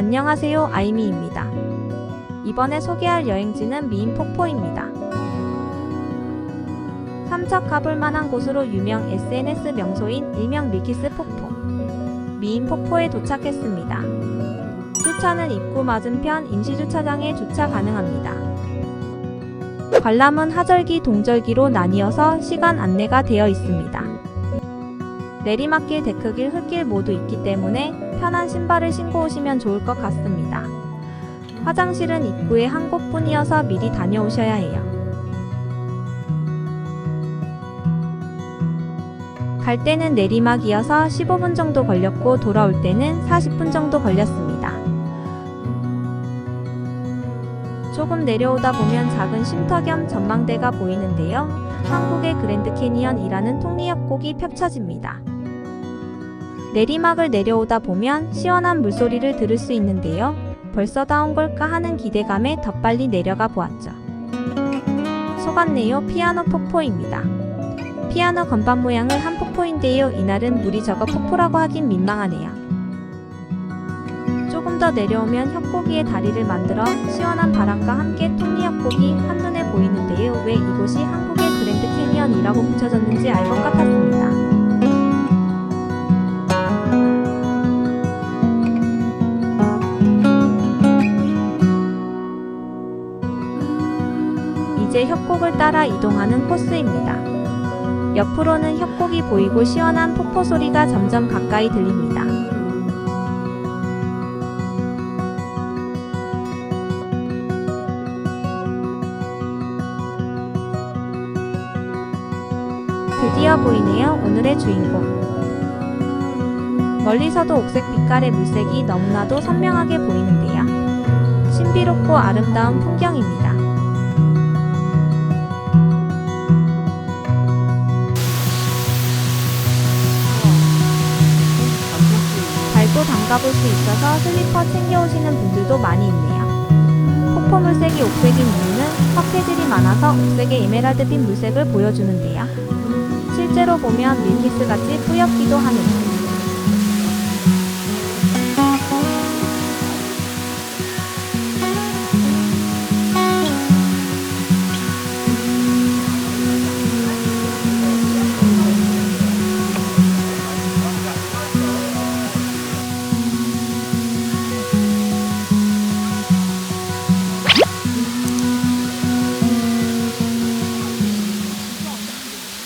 안녕하세요 아이미입니다. 이번에 소개할 여행지는 미인 폭포입니다. 삼척 가볼 만한 곳으로 유명 SNS 명소인 일명 밀키스 폭포. 미인 폭포에 도착했습니다. 주차는 입구 맞은편 임시주차장에 주차 가능합니다. 관람은 하절기, 동절기로 나뉘어서 시간 안내가 되어 있습니다. 내리막길, 데크길, 흙길 모두 있기 때문에 편한 신발을 신고 오시면 좋을 것 같습니다. 화장실은 입구에 한 곳뿐이어서 미리 다녀오셔야 해요. 갈 때는 내리막이어서 15분 정도 걸렸고 돌아올 때는 40분 정도 걸렸습니다. 조금 내려오다 보면 작은 쉼터 겸 전망대가 보이는데요. 한국의 그랜드 캐니언이라는 통리협곡이 펼쳐집니다. 내리막을 내려오다 보면 시원한 물소리를 들을 수 있는데요. 벌써 다 온 걸까 하는 기대감에 더 빨리 내려가 보았죠. 속았네요. 피아노 폭포입니다. 피아노 건반 모양은 한 폭포인데요. 이날은 물이 적어 폭포라고 하긴 민망하네요. 조금 더 내려오면 협곡위에 다리를 만들어 시원한 바람과 함께 통리협곡이 한눈에 보이는데요. 왜 이곳이 한국의 그랜드 캐니언이라고 붙여졌는지 알 것 같았습 이제 협곡을 따라 이동하는 코스입니다. 옆으로는 협곡이 보이고 시원한 폭포 소리가 점점 가까이 들립니다. 드디어 보이네요. 오늘의 주인공. 멀리서도 옥색 빛깔의 물색이 너무나도 선명하게 보이는데요. 신비롭고 아름다운 풍경입니다. 담가볼 수 있어서 슬리퍼 챙겨오시는 분들도 많이 있네요. 폭포 물색이 옥색인 이유는 석회질이 많아서 옥색의 에메랄드빛 물색을 보여주는데요. 실제로 보면 밀키스같이 뿌옇기도 하네요.